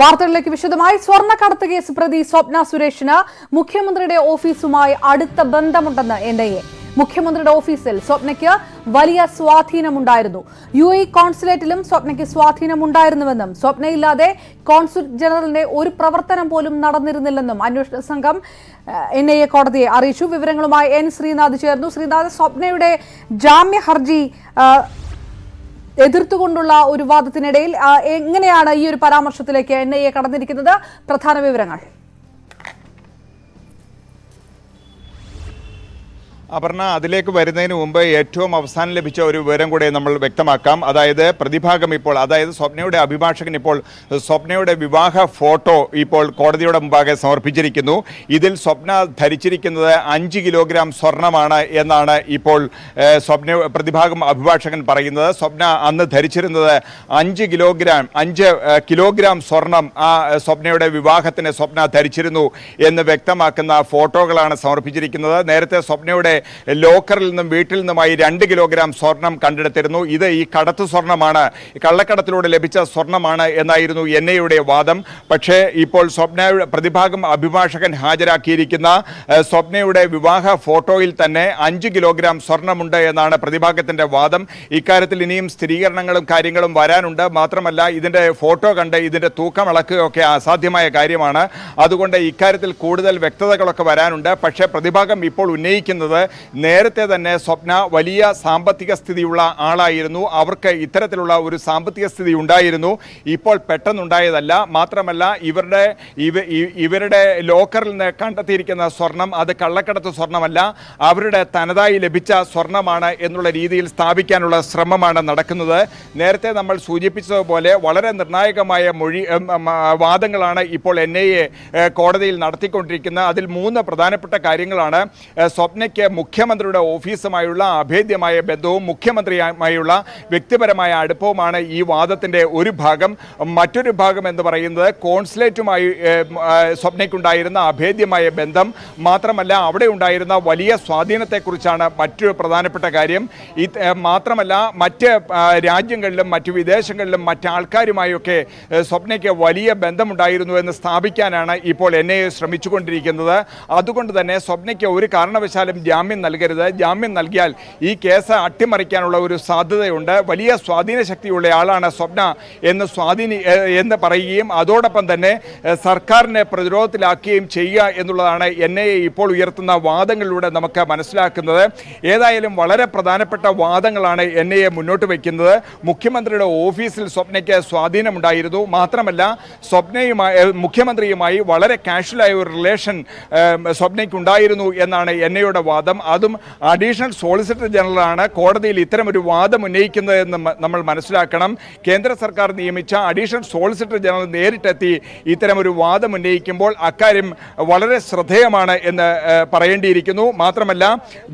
വാർത്തകളിലേക്ക് വിശദമായി. സ്വർണക്കടത്ത് കേസ് പ്രതി സ്വപ്ന സുരേഷിന് മുഖ്യമന്ത്രിയുടെ ഓഫീസുമായി അടുത്ത ബന്ധമുണ്ടെന്ന് എൻ ഐ എ. മുഖ്യമന്ത്രിയുടെ ഓഫീസിൽ സ്വപ്നയ്ക്ക് വലിയ സ്വാധീനമുണ്ടായിരുന്നു. യു എ കോൺസുലേറ്റിലും സ്വപ്നയ്ക്ക് സ്വാധീനമുണ്ടായിരുന്നുവെന്നും സ്വപ്നയില്ലാതെ കോൺസുൽ ജനറലിന്റെ ഒരു പ്രവർത്തനം പോലും നടന്നിരുന്നില്ലെന്നും അന്വേഷണ സംഘം എൻ ഐ എ കോടതിയെ അറിയിച്ചു. വിവരങ്ങളുമായി എൻ ശ്രീനാഥ് ചേർന്നു. ശ്രീനാഥ് സ്വപ്നയുടെ ജാമ്യ ഹർജി എതിർത്തുകൊണ്ടുള്ള ഒരു വാദത്തിനിടയിൽ എങ്ങനെയാണ് ഈ ഒരു പരാമർശത്തിലേക്ക് എൻ ഐ എ കടന്നിരിക്കുന്നത്? പ്രധാന വിവരങ്ങൾ. അപർണ അതിലേക്ക് വരുന്നതിന് മുമ്പ് ഏറ്റവും അവസാനം ലഭിച്ച ഒരു വിവരം കൂടെ നമ്മൾ വ്യക്തമാക്കാം. അതായത് പ്രതിഭാഗം ഇപ്പോൾ അതായത് സ്വപ്നയുടെ അഭിഭാഷകൻ ഇപ്പോൾ സ്വപ്നയുടെ വിവാഹ ഫോട്ടോ ഇപ്പോൾ കോടതിയുടെ മുമ്പാകെ സമർപ്പിച്ചിരിക്കുന്നു. ഇതിൽ സ്വപ്ന ധരിച്ചിരിക്കുന്നത് അഞ്ച് കിലോഗ്രാം സ്വർണമാണ് എന്നാണ് ഇപ്പോൾ സ്വപ്ന പ്രതിഭാഗം അഭിഭാഷകൻ പറയുന്നത്. സ്വപ്ന അന്ന് ധരിച്ചിരുന്നത് അഞ്ച് കിലോഗ്രാം അഞ്ച് കിലോഗ്രാം സ്വർണം ആ സ്വപ്നയുടെ വിവാഹത്തിന് സ്വപ്ന ധരിച്ചിരുന്നു എന്ന് വ്യക്തമാക്കുന്ന ഫോട്ടോകളാണ് സമർപ്പിച്ചിരിക്കുന്നത്. നേരത്തെ സ്വപ്നയുടെ ലോക്കറിൽ നിന്നും വീട്ടിൽ നിന്നുമായി രണ്ട് കിലോഗ്രാം സ്വർണം കണ്ടെടുത്തിരുന്നു. ഇത് ഈ കടത്ത് സ്വർണമാണ്. കള്ളക്കടത്തിലൂടെ ലഭിച്ച സ്വർണമാണ് എന്നായിരുന്നു എൻ ഐയുടെ വാദം. പക്ഷേ ഇപ്പോൾ സ്വപ്നയുടെ പ്രതിഭാഗം അഭിഭാഷകൻ ഹാജരാക്കിയിരിക്കുന്ന സ്വപ്നയുടെ വിവാഹ ഫോട്ടോയിൽ തന്നെ അഞ്ച് കിലോഗ്രാം സ്വർണമുണ്ട് എന്നാണ് പ്രതിഭാഗത്തിന്റെ വാദം. ഇക്കാര്യത്തിൽ ഇനിയും സ്ഥിരീകരണങ്ങളും കാര്യങ്ങളും വരാനുണ്ട്. മാത്രമല്ല ഇതിന്റെ ഫോട്ടോ കണ്ട് ഇതിന്റെ തൂക്കം അളക്കുകയൊക്കെ അസാധ്യമായ കാര്യമാണ്. അതുകൊണ്ട് ഇക്കാര്യത്തിൽ കൂടുതൽ വ്യക്തതകളൊക്കെ വരാനുണ്ട്. പക്ഷേ പ്രതിഭാഗം ഇപ്പോൾ ഉന്നയിക്കുന്നത് നേരത്തെ തന്നെ സ്വപ്ന വലിയ സാമ്പത്തിക സ്ഥിതിയുള്ള ആളായിരുന്നു. അവർക്ക് ഇത്തരത്തിലുള്ള ഒരു സാമ്പത്തിക സ്ഥിതി ഉണ്ടായിരുന്നു. ഇപ്പോൾ പെട്ടെന്നുണ്ടായതല്ല. മാത്രമല്ല ഇവരുടെ ഇവരുടെ ലോക്കറിൽ നിന്ന് കണ്ടെത്തിയിരിക്കുന്ന സ്വർണം അത് കള്ളക്കടത്ത് സ്വർണമല്ല. അവരുടെ തനതായി ലഭിച്ച സ്വർണമാണ് എന്നുള്ള രീതിയിൽ സ്ഥാപിക്കാനുള്ള ശ്രമമാണ് നടക്കുന്നത്. നേരത്തെ നമ്മൾ സൂചിപ്പിച്ചതുപോലെ വളരെ നിർണായകമായ മൊഴി വാദങ്ങളാണ് ഇപ്പോൾ എൻ ഐ എ കോടതിയിൽ നടത്തിക്കൊണ്ടിരിക്കുന്നത്. അതിൽ മൂന്ന് പ്രധാനപ്പെട്ട കാര്യങ്ങളാണ്. സ്വപ്നയ്ക്ക് മുഖ്യമന്ത്രിയുടെ ഓഫീസുമായുള്ള അഭേദ്യമായ ബന്ധവും മുഖ്യമന്ത്രിയുമായുള്ള വ്യക്തിപരമായ അടുപ്പവുമാണ് ഈ വാദത്തിന്റെ ഒരു ഭാഗം. മറ്റൊരു ഭാഗം എന്ന് പറയുന്നത് കോൺസുലേറ്റുമായി സ്വപ്നയ്ക്കുണ്ടായിരുന്ന അഭേദ്യമായ ബന്ധം. മാത്രമല്ല അവിടെ ഉണ്ടായിരുന്ന വലിയ സ്വാധീനത്തെക്കുറിച്ചാണ് മറ്റൊരു പ്രധാനപ്പെട്ട കാര്യം. ഈ മാത്രമല്ല മറ്റ് രാജ്യങ്ങളിലും മറ്റ് വിദേശങ്ങളിലും മറ്റാൾക്കാരുമായൊക്കെ ആൾക്കാരുമായൊക്കെ സ്വപ്നയ്ക്ക് വലിയ ബന്ധമുണ്ടായിരുന്നു എന്ന് സ്ഥാപിക്കാനാണ് ഇപ്പോൾ എൻ ഐ എ ശ്രമിച്ചുകൊണ്ടിരിക്കുന്നത്. അതുകൊണ്ട് തന്നെ സ്വപ്നയ്ക്ക് ഒരു കാരണവശാലും ജാമ്യം നൽകരുത്. ജാമ്യം നൽകിയാൽ ഈ കേസ് അട്ടിമറിക്കാനുള്ള ഒരു സാധ്യതയുണ്ട്. വലിയ സ്വാധീന ശക്തിയുള്ള ആളാണ് സ്വപ്ന എന്ന് സ്വാധീനി എന്ന് പറയുകയും അതോടൊപ്പം തന്നെ സർക്കാരിനെ പ്രതിരോധത്തിലാക്കുകയും ചെയ്യുക എന്നുള്ളതാണ് എൻ ഐ ഇപ്പോൾ ഉയർത്തുന്ന വാദങ്ങളിലൂടെ നമുക്ക് മനസ്സിലാക്കുന്നത്. ഏതായാലും വളരെ പ്രധാനപ്പെട്ട വാദങ്ങളാണ് എൻ ഐ മുന്നോട്ട് വയ്ക്കുന്നത്. മുഖ്യമന്ത്രിയുടെ ഓഫീസിൽ സ്വപ്നയ്ക്ക് സ്വാധീനമുണ്ടായിരുന്നു. മാത്രമല്ല സ്വപ്നയുമായി മുഖ്യമന്ത്രിയുമായി വളരെ കാഷ്വലായ ഒരു റിലേഷൻ സ്വപ്നയ്ക്കുണ്ടായിരുന്നു എന്നാണ് എൻ ഐയുടെ വാദം. അതും അഡീഷണൽ സോളിസിറ്റർ ജനറലാണ് കോടതിയിൽ ഇത്തരമൊരു വാദം ഉന്നയിക്കുന്നത് എന്ന് നമ്മൾ മനസ്സിലാക്കണം. കേന്ദ്ര സർക്കാർ നിയമിച്ച അഡീഷണൽ സോളിസിറ്റർ ജനറൽ നേരിട്ടെത്തി ഇത്തരമൊരു വാദം ഉന്നയിക്കുമ്പോൾ അക്കാര്യം വളരെ ശ്രദ്ധേയമാണ് എന്ന് പറയേണ്ടിയിരിക്കുന്നു. മാത്രമല്ല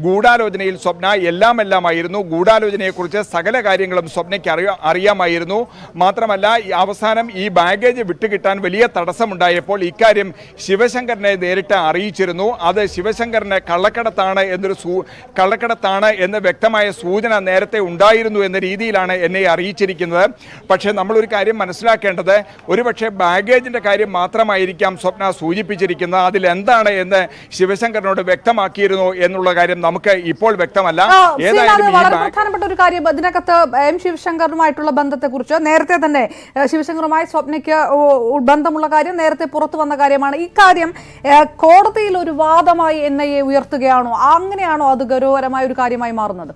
ഗൂഢാലോചനയിൽ സ്വപ്ന എല്ലാം എല്ലാമായിരുന്നു ഗൂഢാലോചനയെക്കുറിച്ച് സകല കാര്യങ്ങളും സ്വപ്നയ്ക്ക് അറിയ അറിയാമായിരുന്നു. മാത്രമല്ല അവസാനം ഈ ബാഗേജ് വിട്ടുകിട്ടാൻ വലിയ തടസ്സമുണ്ടായപ്പോൾ ഇക്കാര്യം ശിവശങ്കറിനെ നേരിട്ട് അറിയിച്ചിരുന്നു. അത് ശിവശങ്കറിനെ കള്ളക്കടത്താണ് എന്നൊരു സൂ കള്ളക്കടത്താണ് എന്ന് വ്യക്തമായ സൂചന നേരത്തെ ഉണ്ടായിരുന്നു എന്ന രീതിയിലാണ് എന്നെ അറിയിച്ചിരിക്കുന്നത്. പക്ഷേ നമ്മളൊരു കാര്യം മനസ്സിലാക്കേണ്ടത് ഒരുപക്ഷെ ബാഗേജിന്റെ കാര്യം മാത്രമായിരിക്കാം സ്വപ്ന സൂചിപ്പിച്ചിരിക്കുന്നത്. അതിലെന്താണ് എന്ന് ശിവശങ്കറിനോട് വ്യക്തമാക്കിയിരുന്നു എന്നുള്ള കാര്യം നമുക്ക് ഇപ്പോൾ വ്യക്തമല്ല. ആ, ഏതായാലും പ്രധാനപ്പെട്ട ഒരു കാര്യം. എം ശിവശങ്കറുമായിട്ടുള്ള ബന്ധത്തെക്കുറിച്ച് നേരത്തെ തന്നെ ശിവശങ്കറുമായി സ്വപ്നയ്ക്ക് ബന്ധമുള്ള കാര്യം നേരത്തെ പുറത്തു വന്ന കാര്യമാണ്. ഇക്കാര്യം കോടതിയിൽ ഒരു വാദമായി എൻ ഐ എ ഉയർത്തുകയാണോ? അങ്ങനെയാണോ അത് ഗൗരവകരമായ ഒരു കാര്യമായി മാറുന്നത്?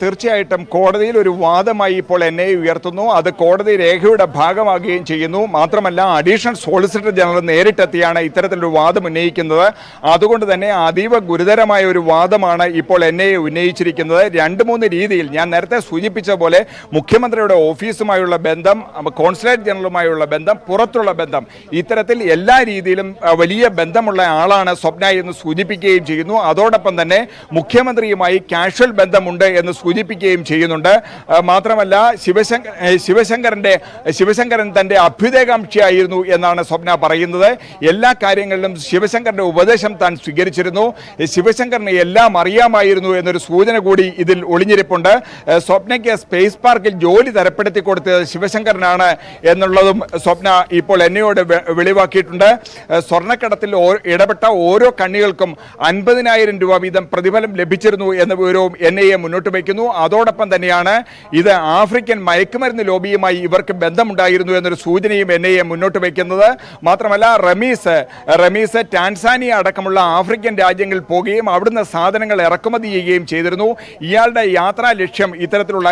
തീർച്ചയായിട്ടും കോടതിയിൽ ഒരു വാദമായി ഇപ്പോൾ എൻ ഐ ഉയർത്തുന്നു. അത് കോടതി രേഖയുടെ ഭാഗമാകുകയും ചെയ്യുന്നു. മാത്രമല്ല അഡീഷണൽ സോളിസിറ്റർ ജനറൽ നേരിട്ടെത്തിയാണ് ഇത്തരത്തിലൊരു വാദം ഉന്നയിക്കുന്നത്. അതുകൊണ്ട് തന്നെ അതീവ ഗുരുതരമായ ഒരു വാദമാണ് ഇപ്പോൾ എൻ ഐ ഉന്നയിച്ചിരിക്കുന്നത്. രണ്ട് മൂന്ന് രീതിയിൽ ഞാൻ നേരത്തെ സൂചിപ്പിച്ച പോലെ മുഖ്യമന്ത്രിയുടെ ഓഫീസുമായുള്ള ബന്ധം കോൺസുലേറ്റ് ജനറലുമായുള്ള ബന്ധം പുറത്തുള്ള ബന്ധം ഇത്തരത്തിൽ എല്ലാ രീതിയിലും വലിയ ബന്ധമുള്ള ആളാണ് സ്വപ്ന എന്ന് സൂചിപ്പിക്കുകയും ചെയ്യുന്നു. അതോടൊപ്പം തന്നെ മുഖ്യമന്ത്രിയുമായി കാഷ്വൽ ബന്ധമുണ്ട് എന്ന് സൂചിപ്പിക്കുകയും ചെയ്യുന്നുണ്ട്. മാത്രമല്ല ശിവശങ്കർ ശിവശങ്കറിന്റെ ശിവശങ്കരൻ തന്റെ അഭ്യുദയകാംക്ഷിയായിരുന്നു എന്നാണ് സ്വപ്ന പറയുന്നത്. എല്ലാ കാര്യങ്ങളിലും ശിവശങ്കറിന്റെ ഉപദേശം താൻ സ്വീകരിച്ചിരുന്നു. ശിവശങ്കറിന് എല്ലാം അറിയാമായിരുന്നു എന്നൊരു സൂചന കൂടി ഇതിൽ ഒളിഞ്ഞിരിപ്പുണ്ട്. സ്വപ്നയ്ക്ക് സ്പേസ് പാർക്കിൽ ജോലി തരപ്പെടുത്തി കൊടുത്തത് ശിവശങ്കരനാണ് എന്നുള്ളതും സ്വപ്ന ഇപ്പോൾ എന്നയോട് വെളിവാക്കിയിട്ടുണ്ട്. സ്വർണക്കടത്തിൽ ഇടപെട്ട ഓരോ കണ്ണികൾക്കും അൻപതിനായിരം രൂപ വീതം പ്രതിഫലം ലഭിച്ചിരുന്നു എന്ന വിവരവും എൻ മുന്നോട്ട് എ വയ്ക്കുന്നു അതോടൊപ്പം തന്നെയാണ് ഇത് ആഫ്രിക്കൻ മയക്കുമരുന്ന് ലോബിയുമായി ഇവർക്ക് ബന്ധമുണ്ടായിരുന്നു എന്നൊരു സൂചനയും എൻ ഐ എ മുന്നോട്ട് വയ്ക്കുന്നത്. മാത്രമല്ല റമീസ് റമീസ് ടാൻസാനിയ അടക്കമുള്ള ആഫ്രിക്കൻ രാജ്യങ്ങളിൽ പോകുകയും അവിടുന്ന് സാധനങ്ങൾ ഇറക്കുമതി ചെയ്യുകയും ചെയ്തിരുന്നു. ഇയാളുടെ യാത്രാ ലക്ഷ്യം ഇത്തരത്തിലുള്ള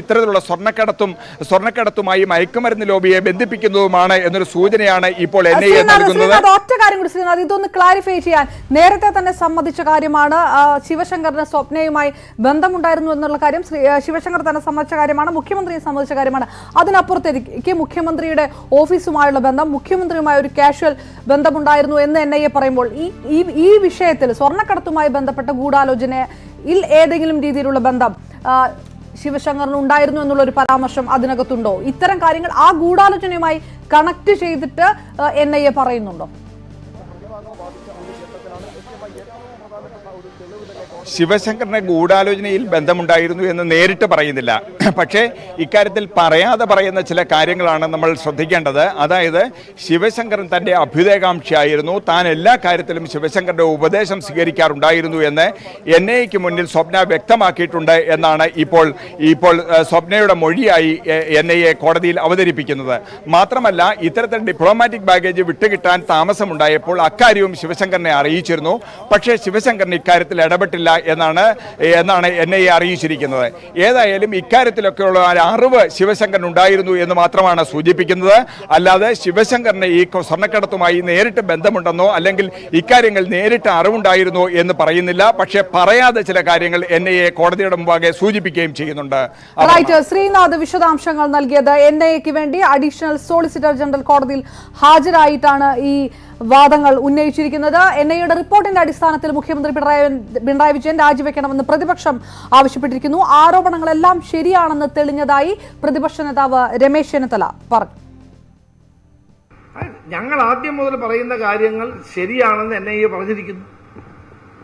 ഇത്തരത്തിലുള്ള സ്വർണക്കടത്തും സ്വർണക്കടത്തുമായി മയക്കുമരുന്ന് ലോബിയെ ബന്ധിപ്പിക്കുന്നതുമാണ് എന്നൊരു സൂചനയാണ് ഇപ്പോൾ എൻ ഐ എ നൽകുന്നത്. ഒറ്റ കാര്യം കൂടി ശ്രീനാഥ് ഇതൊന്ന് ക്ലാരിഫൈ ചെയ്യാൻ. നേരത്തെ തന്നെ സമ്മതിച്ച കാര്യമാണ് ശിവശങ്കറിന് സ്വപ്നയുമായി ബന്ധമുണ്ടായിരുന്നു എന്നുള്ള കാര്യം ശ്രീ ശിവശങ്കർ തന്നെ സമ്മതിച്ച കാര്യമാണ് മുഖ്യമന്ത്രിയെ സംബന്ധിച്ച കാര്യമാണ്. അതിനപ്പുറത്തേക്ക് മുഖ്യമന്ത്രിയുടെ ഓഫീസുമായുള്ള ബന്ധം മുഖ്യമന്ത്രിയുമായ ഒരു കാഷ്വൽ ബന്ധമുണ്ടായിരുന്നു എന്ന് എൻ ഐ എ പറയുമ്പോൾ ഈ ഈ- വിഷയത്തിൽ സ്വർണക്കടത്തുമായി ബന്ധപ്പെട്ട ഗൂഢാലോചനയിൽ ഏതെങ്കിലും രീതിയിലുള്ള ബന്ധം ശിവശങ്കറിന് ഉണ്ടായിരുന്നു എന്നുള്ള ഒരു പരാമർശം അതിനകത്തുണ്ടോ? ഇത്തരം കാര്യങ്ങൾ ആ ഗൂഢാലോചനയുമായി കണക്ട് ചെയ്തിട്ട് എൻ ഐ എ പറയുന്നുണ്ടോ? ശിവശങ്കറിന് ഗൂഢാലോചനയിൽ ബന്ധമുണ്ടായിരുന്നു എന്ന് നേരിട്ട് പറയുന്നില്ല. പക്ഷേ ഇക്കാര്യത്തിൽ പറയാതെ പറയുന്ന ചില കാര്യങ്ങളാണ് നമ്മൾ ശ്രദ്ധിക്കേണ്ടത്. അതായത് ശിവശങ്കരൻ തന്റെ അഭ്യുദയകാംക്ഷിയായിരുന്നു. താൻ എല്ലാ കാര്യത്തിലും ശിവശങ്കറിന്റെ ഉപദേശം സ്വീകരിക്കാറുണ്ടായിരുന്നു എന്ന് എൻ ഐക്ക് മുന്നിൽ സ്വപ്ന വ്യക്തമാക്കിയിട്ടുണ്ട് എന്നാണ് ഇപ്പോൾ ഇപ്പോൾ സ്വപ്നയുടെ മൊഴിയായി എൻ കോടതിയിൽ അവതരിപ്പിക്കുന്നത്. മാത്രമല്ല ഇത്തരത്തിൽ ഡിപ്ലോമാറ്റിക് ബാഗേജ് വിട്ടുകിട്ടാൻ താമസമുണ്ടായപ്പോൾ അക്കാര്യവും ശിവശങ്കറിനെ അറിയിച്ചിരുന്നു. പക്ഷേ ശിവശങ്കരൻ ഇക്കാര്യത്തിൽ ഇടപെട്ടില്ല എന്നാണ് എന്നാണ് എൻ ഐ എ അറിയിച്ചിരിക്കുന്നത്. ഏതായാലും ഇക്കാര്യത്തിലൊക്കെയുള്ള അറിവ് ശിവശങ്കരൻ ഉണ്ടായിരുന്നു എന്ന് മാത്രമാണ് സൂചിപ്പിക്കുന്നത്. അല്ലാതെ ശിവശങ്കറിന് ഈ സ്വർണക്കടത്തുമായി നേരിട്ട് ബന്ധമുണ്ടെന്നോ അല്ലെങ്കിൽ ഇക്കാര്യങ്ങൾ നേരിട്ട് അറിവുണ്ടായിരുന്നോ എന്ന് പറയുന്നില്ല. പക്ഷേ പറയാതെ ചില കാര്യങ്ങൾ എൻ ഐ എ കോടതിയുടെ മുമ്പാകെ സൂചിപ്പിക്കുകയും ചെയ്യുന്നുണ്ട്. റൈറ്റ് ശ്രീനാഥ് വിശദാംശങ്ങൾ നൽകിയത് എൻ ഐ എക്ക് വേണ്ടി അഡീഷണൽ സോളിസിറ്റർ ജനറൽ കോടതിയിൽ ഹാജരായിട്ടാണ് ഈ വാദങ്ങൾ ഉന്നയിച്ചിരിക്കുന്നത്. എൻ ഐയുടെ റിപ്പോർട്ടിന്റെ അടിസ്ഥാനത്തിൽ മുഖ്യമന്ത്രി പിണറായി പിണറായി വിജയൻ രാജിവെക്കണമെന്ന് പ്രതിപക്ഷം ആവശ്യപ്പെട്ടിരിക്കുന്നു. ആരോപണങ്ങളെല്ലാം ശരിയാണെന്ന് തെളിഞ്ഞതായി പ്രതിപക്ഷ നേതാവ് രമേശ് ചെന്നിത്തല പറഞ്ഞു. ഞങ്ങൾ ആദ്യം മുതൽ പറയുന്ന കാര്യങ്ങൾ ശരിയാണെന്ന് എൻ ഐ എ പറഞ്ഞിരിക്കുന്നു.